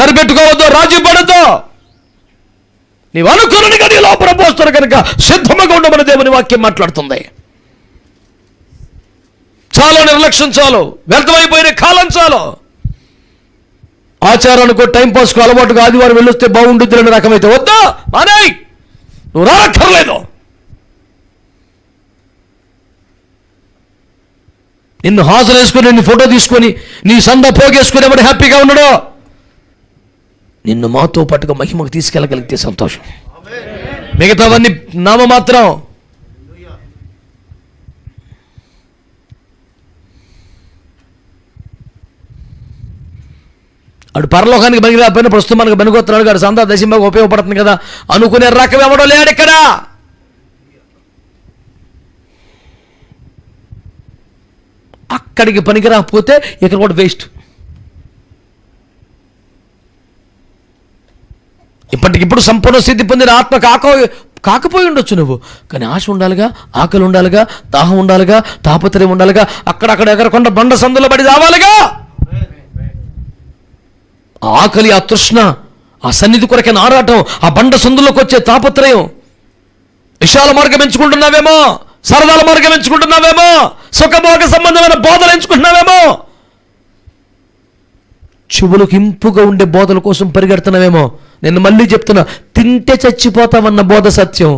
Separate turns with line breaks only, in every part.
సరిపెట్టుకోవద్దు రాజీ పడద్దు. నీవు అనుకున్నగా నీ లోపల పోస్తారు కనుక సిద్ధముగా ఉండమని దేవుని వాక్యం మాట్లాడుతుంది. చాలు నిర్లక్ష్యం చాలు. వ్యర్థమైపోయిన కాలం చాలు. ఆచారానికి టైం పాస్కు అలవాటుగా ఆదివారం వెళ్ళొస్తే బాగుంటుంది అనే రకమైతే వద్దా? మానేయ్! నువ్వు రానక్కర్లేదు. నిన్ను హాజరు వేసుకుని నిన్ను ఫోటో తీసుకొని నీ సంద పోగేసుకుని ఎవడు హ్యాపీగా ఉండడు నిన్ను మాతో పాటుగా మహిమకు తీసుకెళ్ళగలిగితే సంతోషం. మిగతావన్నీ నామమాత్రం. అటు పరలోకానికి బనికి రాకపోయినా ప్రస్తుతం మనకు బనికొస్తున్నాడు కాదు సంతా దశంబాగా ఉపయోగపడుతుంది కదా. అనుకునే రకం ఎవడో లేడు ఇక్కడ. అక్కడికి పనికి రాకపోతే ఇక్కడ కూడా వేస్ట్ ఇప్పటికిప్పుడు సంపూర్ణ స్థితి పొందిన ఆత్మ కాక కాకపోయి ఉండొచ్చు నువ్వు. కానీ ఆశ ఉండాలిగా ఆకలి ఉండాలిగా దాహం ఉండాలిగా తాపత్రయం ఉండాలిగా అక్కడక్కడ ఎగరకుండా బండ సందులో పడి రావాలిగా? ఆ ఆకలి ఆ తృష్ణ ఆ సన్నిధి కొరకే ఆరాటం ఆ బండ సందులోకి వచ్చే తాపత్రయం. విశాల మార్గం ఎంచుకుంటున్నావేమో? సరదాల మార్గం ఎంచుకుంటున్నావేమో? సుఖభోగ సంబంధమైన బోధలు ఎంచుకుంటున్నావేమో? చెవులకు ఇంపుగా ఉండే బోధల కోసం పరిగెడుతున్నావేమో? నేను మళ్ళీ చెప్తున్నా తింటే చచ్చిపోతామన్న బోధ సత్యం.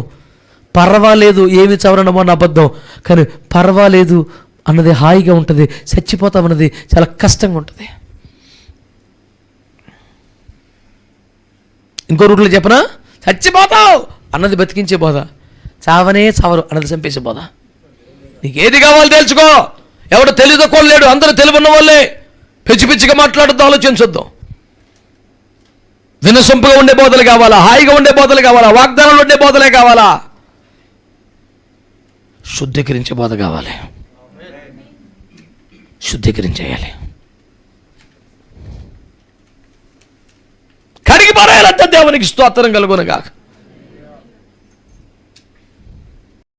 పర్వాలేదు ఏమి చవరణమో అన్న అబద్ధం. కానీ పర్వాలేదు అన్నది హాయిగా ఉంటుంది చచ్చిపోతామన్నది చాలా కష్టంగా ఉంటుంది. ఇంకో రూట్లో చెప్పనా? చచ్చిపోతావు! అన్నది బతికించే బోధ. చావనే చావరు అన్నది చంపేసే బోధ. నీకు ఏది కావాలో తెలుసుకో! ఎవడు తెలియదు లేడు అందరూ తెలివి ఉన్న వాళ్ళే. పిచ్చి పిచ్చిగా మాట్లాడద్దు ఆలోచించొద్దాం. వినసొంపుగా ఉండే బోధలు కావాలా? హాయిగా ఉండే బోధలు కావాలా? వాగ్దానాలు ఉండే బోధలే కావాలా? శుద్ధీకరించే బోధ కావాలి. శుద్ధీకరించేయాలి. కడిగి పారేయాలంటే దేవునికి స్తోత్రం కలుగునగా